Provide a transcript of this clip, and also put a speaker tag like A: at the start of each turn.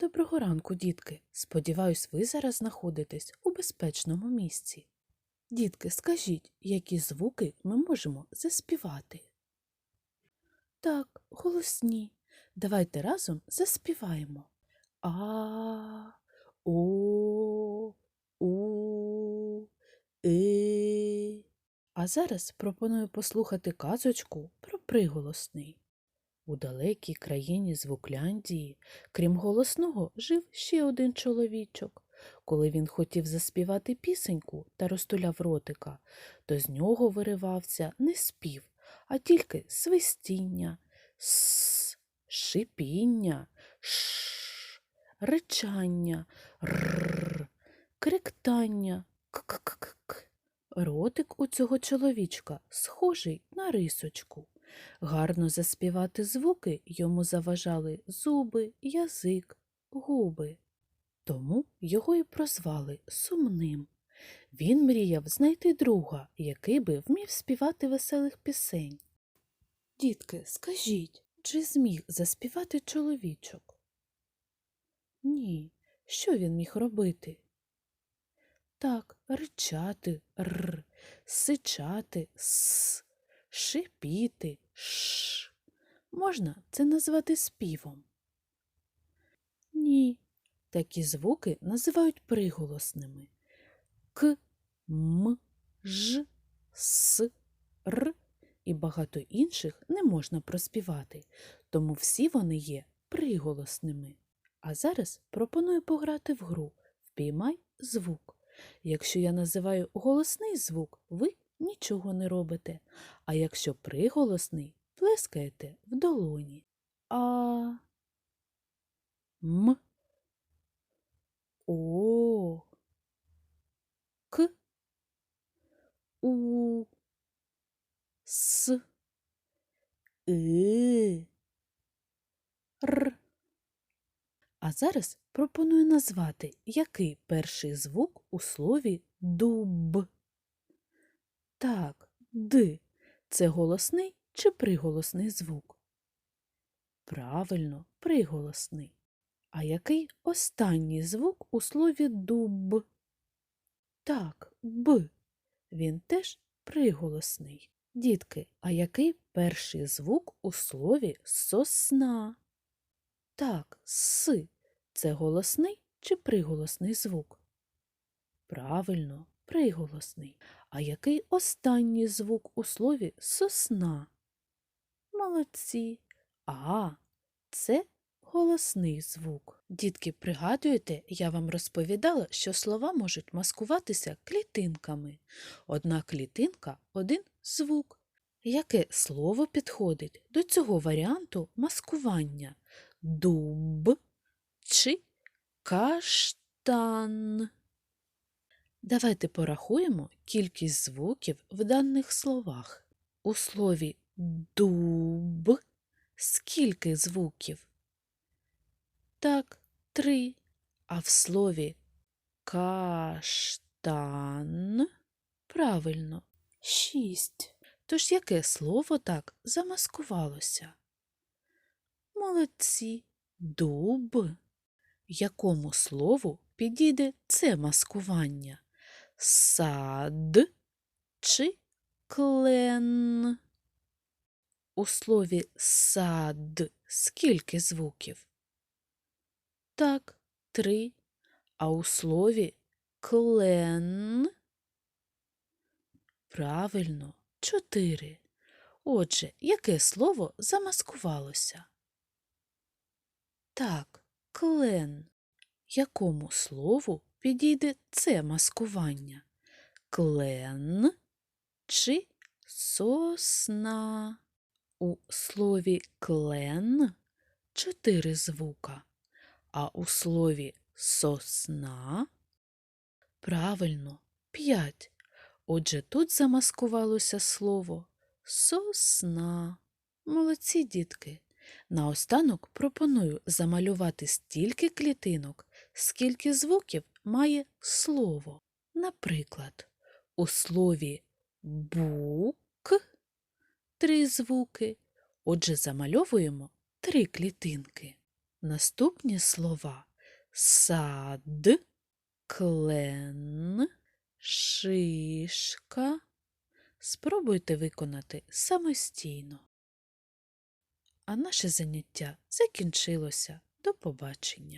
A: Доброго ранку, дітки. Сподіваюсь, ви зараз знаходитесь у безпечному місці. Дітки, скажіть, які звуки ми можемо заспівати? Так, голосні. Давайте разом заспіваємо. А, о, у, и. А зараз пропоную послухати казочку про приголосний. У далекій країні Звукляндії, крім голосного, жив ще один чоловічок. Коли він хотів заспівати пісеньку та розтуляв ротика, то з нього виривався не спів, а тільки свистіння, с, шипіння, ш, речання, р, криктання, к-к-к-к. Ротик у цього чоловічка схожий на рисочку. Гарно заспівати звуки йому заважали зуби, язик, губи. Тому його і прозвали сумним. Він мріяв знайти друга, який би вмів співати веселих пісень. Дітки, скажіть, чи зміг заспівати чоловічок? Ні. Що він міг робити? Так, ричати р, сичати с, шипіти ш. Можна це назвати співом? Ні. Такі звуки називають приголосними. К, м, ж, с, р і багато інших не можна проспівати, тому всі вони є приголосними. А зараз пропоную пограти в гру Впіймай звук. Якщо я називаю голосний звук, ви нічого не робите. А якщо приголосний, плескаєте в долоні. А. М. О. К. У. С. И. Р. А зараз пропоную назвати, який перший звук у слові дуб. Так, д. Це голосний чи приголосний звук? Правильно, приголосний. А який останній звук у слові дуб? Так, б. Він теж приголосний. Дітки, а який перший звук у слові сосна? Так, с. Це голосний чи приголосний звук? Правильно, приголосний. А який останній звук у слові сосна? Молодці. А, це голосний звук. Дітки, пригадуєте, я вам розповідала, що слова можуть маскуватися клітинками. Одна клітинка один звук. Яке слово підходить до цього варіанту маскування? Дуб чи каштан? Давайте порахуємо кількість звуків в даних словах. У слові дуб скільки звуків? Так, три. А в слові каштан правильно шість. Тож яке слово так замаскувалося? Молодці. Дуб. Якому слову підійде це маскування? Сад чи клен? У слові сад скільки звуків? Так, три. А у слові клен? Правильно, чотири. Отже, яке слово замаскувалося? Так, клен. Якому слову підійде це маскування? Клен чи сосна? У слові клен чотири звука, а у слові сосна правильно п'ять. Отже, тут замаскувалося слово сосна. Молодці дітки. Наостанок пропоную замалювати стільки клітинок, скільки звуків має слово. Наприклад, у слові бук три звуки. Отже, замальовуємо три клітинки. наступні слова сад, клен, шишка. Спробуйте виконати самостійно. А наше заняття закінчилося. До побачення.